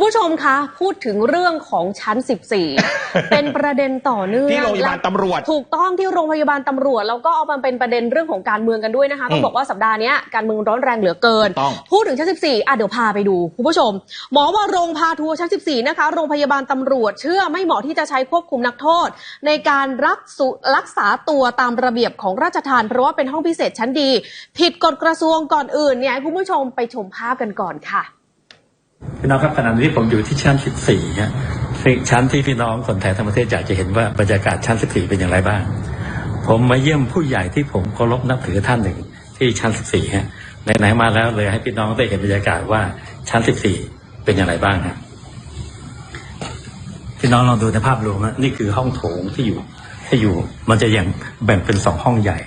คุณผู้ชมคะ พูดถึงเรื่องของชั้น 14 เป็นประเด็นต่อเนื่องที่โรงพยาบาลตำรวจ ถูกต้องที่โรงพยาบาลตำรวจ แล้วก็เอามาเป็นประเด็นเรื่องของการเมืองกันด้วยนะคะต้องบอกว่าสัปดาห์เนี้ยการเมืองร้อนแรงเหลือเกินถูกต้องพูดถึงชั้น 14อะเดี๋ยวพาไปดู คุณผู้ชม หมอว่าโรงพาทัวร์ชั้น 14 นะคะ โรงพยาบาลตำรวจ เชื่อไม่เหมาะที่จะใช้ควบคุมนักโทษ ในการรักษุรักษาตัวตามระเบียบของราชทานเพราะว่าเป็นห้องพิเศษชั้นดี ผิดกฎกระทรวงก่อนอื่นเนี่ยให้คุณผู้ชมไปชมภาพกันก่อนค่ะ พี่น้องครับขณะนี้ผมอยู่ที่ชั้น 14ฮะซึ่งชั้นที่พี่น้องคนไทยทั้งประเทศอยากจะเห็นว่าบรรยากาศชั้น 14 เป็นอย่างไรบ้าง ผมมาเยี่ยมผู้ใหญ่ที่ผมเคารพนับถือท่านหนึ่งที่ชั้น 14ฮะไหนๆมาแล้วเลยให้พี่น้องได้เห็นบรรยากาศว่าชั้น 14 เป็นอย่างไรบ้างฮะพี่น้องลองดูในภาพรวมฮะนี่คือห้องโถงที่อยู่ที่อยู่ มันจะอย่างแบ่งเป็นสองห้องใหญ่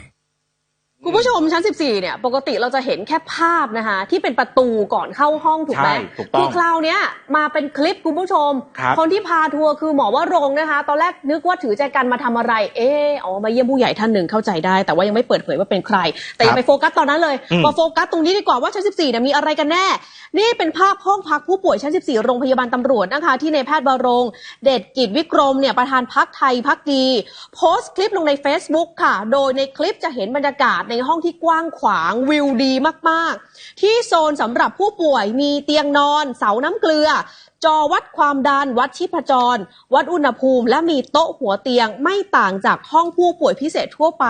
คุณผู้ชมชั้น 14 เนี่ย ปกติเราจะเห็นแค่ภาพนะคะ ที่เป็นประตูก่อนเข้าห้องถูกไหมใช่ถูกต้องคือคราวเนี้ยมาเป็นคลิปคุณผู้ชมครับนที่พาทัวร์คือหมอว่ารงค์นะคะ ตอนแรกนึกว่าถือใจกันมาทำอะไร เอออ๋อมาเยี่ยมผู้ใหญ่ท่านหนึ่งเข้าใจได้ แต่ว่ายังไม่เปิดเผยว่าเป็นใคร แต่อย่าไปโฟกัสตอนนั้นเลยอืม มาโฟกัสตรงนี้ดีกว่าว่าชั้น 14 เนี่ยมีอะไรกันแน่ นี่เป็นภาพห้องพักผู้ป่วยชั้น 14 โรงพยาบาลตำรวจนะคะ ที่ในแพทย์บารงค์เดชกิจวิกรมเนี่ยประธานพักไทยพักดี โพสต์คลิปลงใน Facebook ค่ะ โดยในคลิปจะเห็นบรรยากาศในในห้องที่กว้างขวางวิวดีมากๆ ที่โซนสำหรับผู้ป่วยมีเตียงนอน เสาน้ำเกลือ จอวัดความดัน วัดชีพจร วัดอุณหภูมิ และมีโต๊ะหัวเตียงไม่ต่างจากห้องผู้ป่วยพิเศษทั่วไป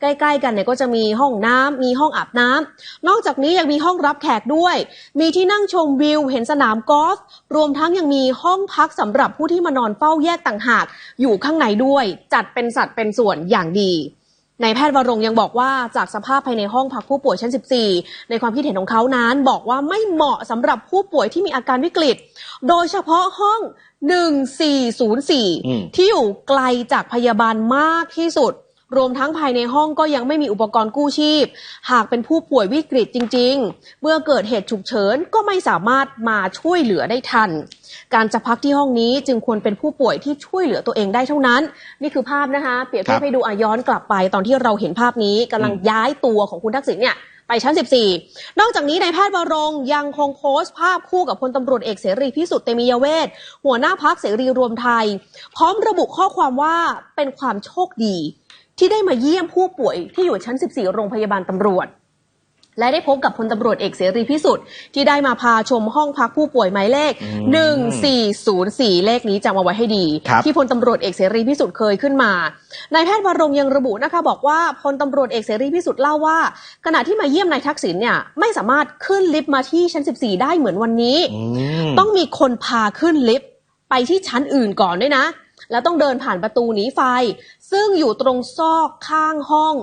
ใกล้ๆ กันเนี่ยก็จะมีห้องน้ำมีห้องอาบน้ำนอกจากนี้ยังมีห้องรับแขกด้วย มีที่นั่งชมวิวเห็นสนามกอล์ฟรวมทั้งยังมีห้องพักสำหรับผู้ที่มานอนเฝ้าแยกต่างหาก อยู่ข้างในด้วย จัดเป็นสัดเป็นส่วนอย่างดี นายแพทย์วรงค์ยังบอกว่าจากสภาพภายในห้องพักผู้ป่วยชั้น 14 ในความคิดเห็นของเขานั้น บอกว่าไม่เหมาะสำหรับผู้ป่วยที่มีอาการวิกฤต โดยเฉพาะห้อง 1404 ที่อยู่ไกลจากพยาบาลมากที่สุด รวมทั้งภายในห้องก็ยังไม่มีอุปกรณ์กู้ชีพ หากเป็นผู้ป่วยวิกฤตจริง ๆ เมื่อเกิดเหตุฉุกเฉินก็ไม่สามารถมาช่วยเหลือได้ทัน การจะพักที่ห้องนี้จึงควรเป็นผู้ป่วยที่ช่วยเหลือตัวเองได้เท่านั้น นี่คือภาพนะคะ เปรียบเทียบให้ดูอาย้อนกลับไปตอนที่เราเห็นภาพนี้กำลังย้ายตัวของคุณทักษิณเนี่ยไปชั้น 14 นอกจากนี้นายแพทย์วรงค์ยังคงโพสต์ภาพคู่กับพลตำรวจเอกเสรีพิสุทธิ์เตมียเวทหัวหน้าพักเสรีรวมไทย พร้อมระบุข้อความว่าเป็นความโชคดี ที่ได้มาเยี่ยมผู้ป่วยที่อยู่ชั้น 14 โรงพยาบาลตำรวจ และได้พบกับพลตำรวจเอกเสรีพิสุทธิ์ที่ได้มาพาชมห้องพักผู้ป่วยหมายเลข 1404 เลขนี้จำเอาไว้ให้ดี ครับที่พลตำรวจเอกเสรีพิสุทธิ์เคยขึ้นมานายแพทย์วรงค์ยังระบุนะคะบอกว่าพลตำรวจเอกเสรีพิสุทธิ์เล่าว่า ขณะที่มาเยี่ยมนายทักษิณเนี่ยไม่สามารถขึ้นลิฟต์มาที่ชั้น 14 ได้เหมือนวันนี้ อืม ต้องมีคนพาขึ้นลิฟต์ไปที่ชั้นอื่นก่อนด้วยนะ แล้วต้องเดินผ่านประตูหนีไฟ ซึ่งอยู่ตรงซอกข้างห้อง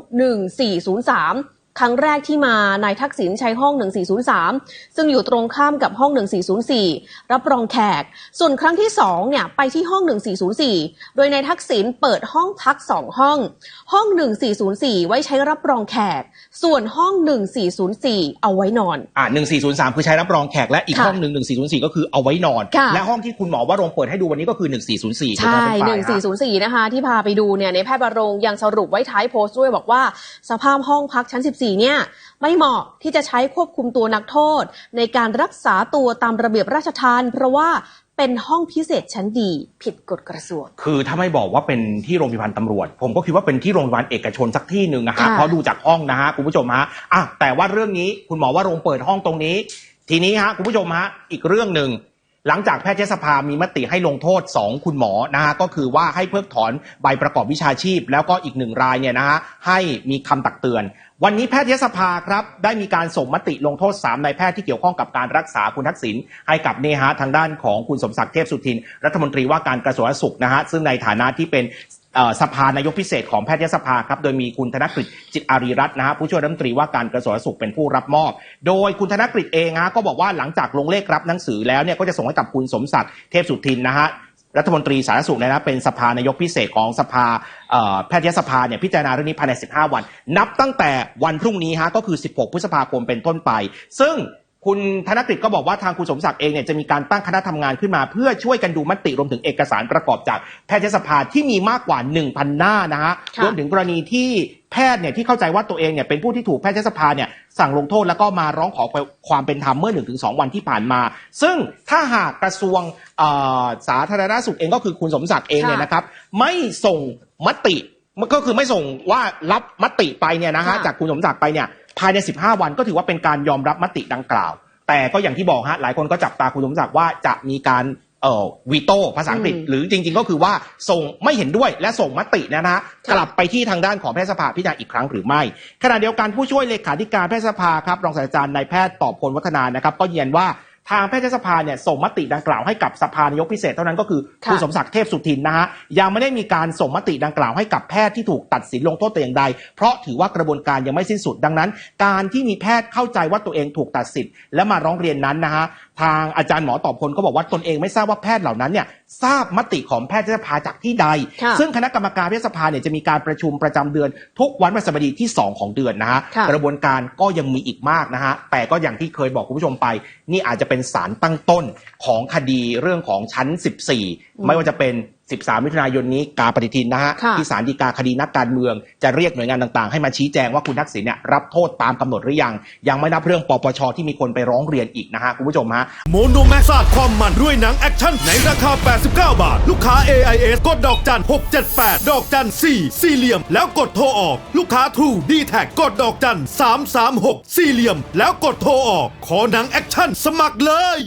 1403 ครั้งแรกที่มานายทักษิณใช้ห้อง 1403 ซึ่งอยู่ตรงข้ามกับห้อง 1404 รับรองแขก ส่วนครั้งที่2เนี่ยไปที่ห้อง 1404 โดยนายทักษิณเปิดห้องพัก 2 ห้อง ห้อง 1404 ไว้ใช้รับรองแขก ส่วนห้อง 1404 เอาไว้นอน อ่าหนึ่งสี่ศูนย์สามคือใช้รับรองแขกและอีกค่ะห้องหนึ่งหนึ่งสี่ศูนย์สี่ก็คือเอาไว้นอนค่ะและห้องที่คุณหมอว่าโรงเปิดให้ดูวันนี้ก็คือหนึ่งสี่ศูนย์สี่ใช่หนึ่งสี่ศูนย์สี่นะคะที่พาไปดูเนี่ยในแพทย์บรงค์ยังสรุปไว้ท้ายโพสต์ด้วยบอกว่าสภาพห้องพักชั้น 14เนี่ยไม่เหมาะที่จะใช้ควบคุมตัวนักโทษ ในการรักษาตัวตามระเบียบราชทานเพราะว่าเป็นห้องพิเศษชั้นดีผิดกฎกระทรวง คือถ้าไม่บอกว่าเป็นที่โรงพยาบาลตำรวจ ผมก็คิดว่าเป็นที่โรงพยาบาลเอกชนสักที่หนึ่งนะฮะค่ะเพราะดูจากห้องนะฮะคุณผู้ชมฮะอะแต่ว่าเรื่องนี้คุณหมอว่าโรงเปิดห้องตรงนี้ ทีนี้ฮะคุณผู้ชมฮะอีกเรื่องหนึ่ง หลังจากแพทยสภามีมติให้ลงโทษ 2 คุณหมอนะฮะก็คือว่าให้เพิกถอนใบประกอบวิชาชีพ แล้วก็อีกหนึ่งรายเนี่ยนะฮะให้มีคำตักเตือน วันนี้แพทยสภาครับได้มีการส่งมติลงโทษ 3 นายแพทย์ที่เกี่ยวข้องกับการรักษาคุณทักษิณให้กับเนฮะทางด้านของคุณสมศักดิ์เทพสุทิน รัฐมนตรีว่าการกระทรวงสุขนะฮะซึ่งในฐานะที่เป็น สภานายกพิเศษของแพทยสภาครับ โดยมีคุณธนกฤษจิตอารีรัตน์นะฮะผู้ช่วยรัฐมนตรีว่าการกระทรวงสาธารณสุขเป็นผู้รับมอบ โดยคุณธนกฤษเองฮะก็บอกว่าหลังจากลงเลขรับหนังสือแล้วเนี่ยก็จะส่งให้กับคุณสมศักดิ์เทพสุทินนะฮะรัฐมนตรีสาธารณสุขเนนะเป็นสภานายกพิเศษของสภาแพทยสภาเนี่ยพิจารณาเรื่องนี้ภายใน 15 วัน นับตั้งแต่วันพรุ่งนี้ฮะก็คือ 16 พฤษภาคมเป็นต้นไป ซึ่ง คุณธนกฤษก็บอกว่าทางคุณสมศักดิ์เองเนี่ยจะมีการตั้งคณะทำงานขึ้นมา เพื่อช่วยกันดูมติรวมถึงเอกสารประกอบจากแพทยสภาที่มีมากกว่า 1,000 หน้านะฮะค่ะรวมถึงกรณีที่แพทย์เนี่ยที่เข้าใจว่าตัวเองเนี่ยเป็นผู้ที่ถูกแพทยสภาเนี่ยสั่งลงโทษแล้วก็มาร้องขอความเป็นธรรมเมื่อ 1-2 วันที่ผ่านมา ซึ่งถ้าหากกระทรวงเอ่อสาธารณสุขเองก็คือคุณสมศักดิ์เองเนี่ยค่ะนะครับ ไม่ส่งมติมันก็คือไม่ส่งว่ารับมติไปเนี่ยนะฮะค่ะจากคุณสมศักดิ์ไปเนี่ย ภายใน 15 วันก็ถือว่าเป็นการยอมรับมติดังกล่าว แต่ก็อย่างที่บอกฮะหลายคนก็จับตาคุณสมศักดิ์ว่าจะมีการเอ่อวีโต้ภาษาอังกฤษอืมหรือจริง ๆ ก็คือว่าส่งไม่เห็นด้วยและส่งมติเนยนะฮะค่ะกลับไปที่ทางด้านของแพทยสภาพิจารณาอีกครั้งหรือไม่ ขณะเดียวกันผู้ช่วยเลขาธิการแพทยสภาครับรองศาสตราจารย์นายแพทย์ตอบพลวัฒนานะครับก็ยืนยันว่า ทางแพทยสภาเนี่ยส่งมติดังกล่าวให้กับสภานายกพิเศษเท่านั้นก็คือค่ะคุณสมศักดิ์เทพสุทินนะฮะยังไม่ได้มีการส่งมติดังกล่าวให้กับแพทย์ที่ถูกตัดสินลงโทษแต่อย่างใด เพราะถือว่ากระบวนการยังไม่สิ้นสุดดังนั้น การที่มีแพทย์เข้าใจว่าตัวเองถูกตัดสินและมาร้องเรียนนั้นนะฮะทางอาจารย์หมอตอบพลก็บอกว่าตนเองไม่ทราบว่าแพทย์เหล่านั้นเนี่ยทราบมติของแพทยสภาจากที่ใดค่ะซึ่งคณะกรรมการแพทยสภาเนี่ยจะมีการประชุมประจำเดือน ทุกวันพฤหัสบดีที่ 2 ของเดือนนะฮะค่ะกระบวนการก็ยังมีอีกมากนะฮะแต่ก็อย่างที่เคยบอกคุณผู้ชมไป นี่อาจจะเป็นสารตั้งต้นของคดีเรื่องของชั้น 14 ไม่ว่าจะเป็น 13 มิถุนายนนี้กาปฏิทินนะฮะค่ะที่ศาลฎีกาคดีนักการเมือง จะเรียกหน่วยงานต่างๆ ให้มาชี้แจงว่าคุณทักษิณเนี่ยรับโทษตามกำหนดหรือยัง ยังไม่นับเรื่องปปชที่มีคนไปร้องเรียนอีกนะฮะคุณผู้ชมฮะโมโนแม็กซ์สาดความมันด้วยหนังแอคชั่นในราคา 89 บาท ลูกค้า AIS กดดอกจัน 678 ดอกจัน 4 สี่เหลี่ยม แล้วกดโทรออก ลูกค้า True d t แทกดดอกจัน 336 สี่เหลี่ยม แล้วกดโทรออก ขอหนังแอคชั่นสมัครเลย